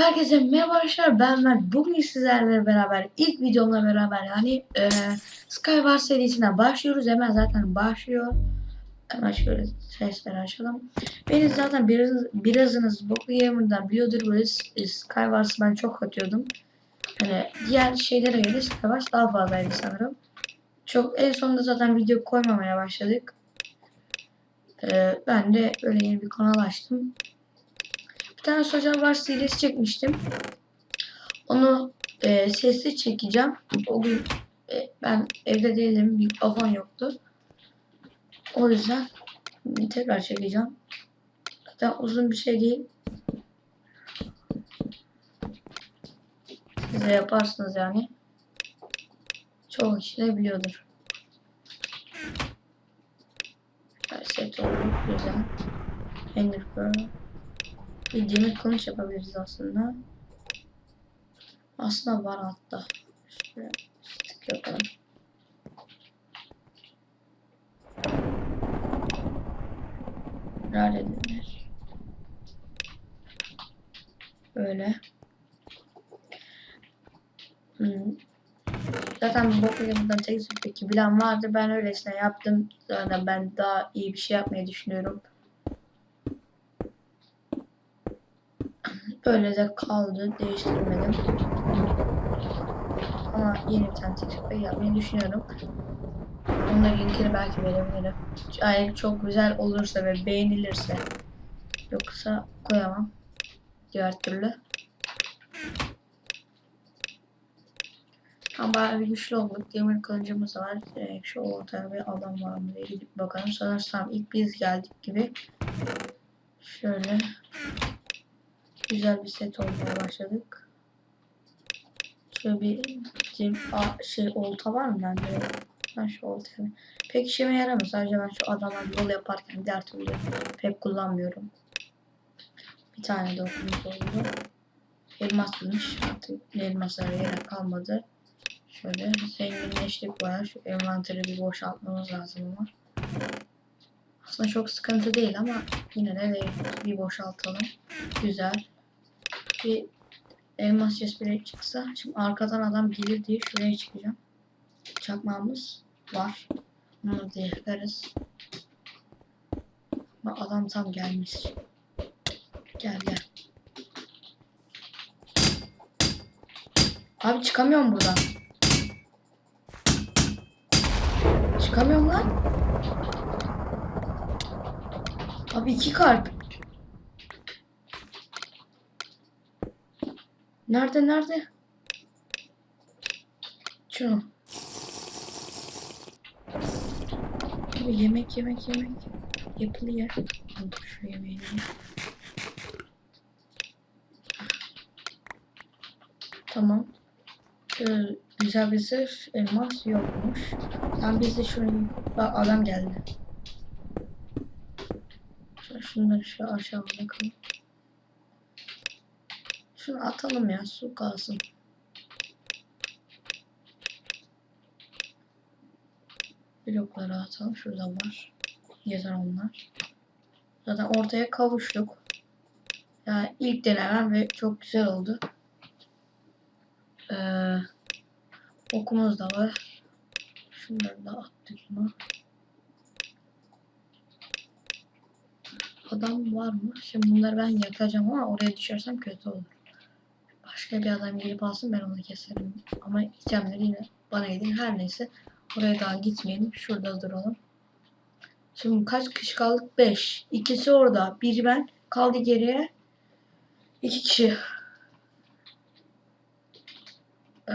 Herkese merhaba arkadaşlar ben Mert. Bugün sizlerle beraber ilk videomla beraber yani e, Skywars serisine başlıyoruz. Hemen zaten başlıyor. Hemen şöyle sesleri açalım. Beni zaten biraz, birazınız Boku Gamer'dan biliyordur böyle Skywars'ı ben çok atıyordum. Hani diğer şeylere göre Skywars daha fazlaydı sanırım. Çok en sonunda zaten video koymamaya başladık. E, ben de böyle yeni bir kanal açtım. Bir tane Social Wars serisi çekmiştim. Onu e, sesli çekeceğim. O gün e, ben evde değildim. Mikrofon yoktu. O yüzden tekrar çekeceğim. Zaten uzun bir şey değil. Siz de yaparsınız yani. Çoğu kişi de biliyordur. Her set oldu. Güzel. Ender Pearl. Bir demir kılıç yapabiliriz aslında. Aslında var hatta. Şöyle tık yapalım. Nerede demir? Böyle. Hmm. Zaten bu boklarından tek peki bilen vardı. Ben öylesine yaptım. Zaten ben daha iyi bir şey yapmayı düşünüyorum. Böyle de kaldı. Değiştirmedim. Ama yeni bir tane TikTok yapmayı düşünüyorum. Onun da linkini belki verebilirim. Eğer çok güzel olursa ve beğenilirse. Yoksa koyamam. Diğer türlü. Ama bayağı bir güçlü olduk. Demir kılıcımız var. Direkt şu ortaya bir adam var mı diye gidip bakalım. Sanırsam ilk biz geldik gibi. Şöyle güzel bir set olmaya başladık. Şöyle bir bizim a, şey olta var mı bende? Ben şu oltayı pek işime yaramıyor. Sadece ben şu adama yol yaparken diğer türlü pek kullanmıyorum. Bir tane de okumuz oldu. Elmasmış. Artık elmaslara gerek kalmadı. Şöyle zenginleştik bayağı. Şu envanteri bir boşaltmamız lazım ama. Aslında çok sıkıntı değil ama yine de bir boşaltalım. Güzel bir elmas chestplate çıksa şimdi arkadan adam gelir diye şuraya çıkacağım. Çakmağımız var. Bunu da yakarız. Bak adam tam gelmiş. Gel gel. Abi çıkamıyorum buradan. Çıkamıyorum lan. Abi iki kalp. Nerede nerede? Şu. Abi yemek yemek yemek yapılıyor. Dur şu yemeği. yiyeyim. Tamam. Şöyle güzel bir zırh elmas yokmuş. Tamam biz de Bak adam geldi. Şöyle şunları şu aşağı bırakalım. Şunu atalım ya su kalsın. Blokları atalım. Şurada var. Yeter onlar. Zaten ortaya kavuştuk. Yani ilk denemem ve çok güzel oldu. Ee, okumuz da var. Şunları da attık mı? Adam var mı? Şimdi bunları ben yakacağım ama oraya düşersem kötü olur. Başka bir adam gelip alsın ben onu keserim. Ama itemleri yine bana gidin. Her neyse. Oraya daha gitmeyelim. Şurada duralım. Şimdi kaç kişi kaldık? 5. İkisi orada. Biri ben. Kaldı geriye. İki kişi. Ee,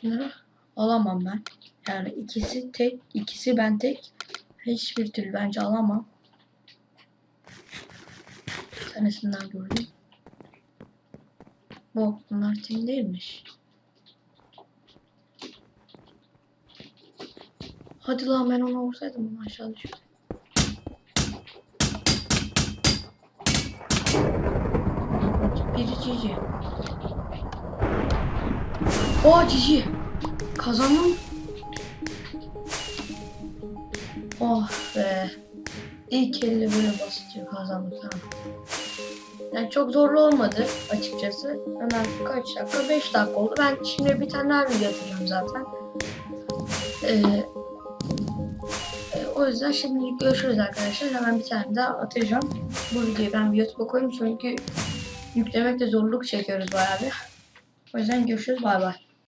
şunları alamam ben. Yani ikisi tek. ikisi ben tek. Hiçbir türlü bence alamam. Tanesinden gördüm. Bu bunlar tim değilmiş. Hadi lan ben onu vursaydım onu aşağı düşürdüm. Biri cici. O cici. Kazandım. Oh be. İlk elde böyle basitçe kazandık tamam. Yani çok zorlu olmadı açıkçası. Hemen kaç dakika? 5 dakika oldu. Ben şimdi bir tane daha video atacağım zaten. Ee, e, o yüzden şimdilik görüşürüz arkadaşlar. Hemen bir tane daha atacağım. Bu videoyu ben bir YouTube'a koyayım çünkü yüklemekte zorluk çekiyoruz bayağı bir. O yüzden görüşürüz. Bay bay.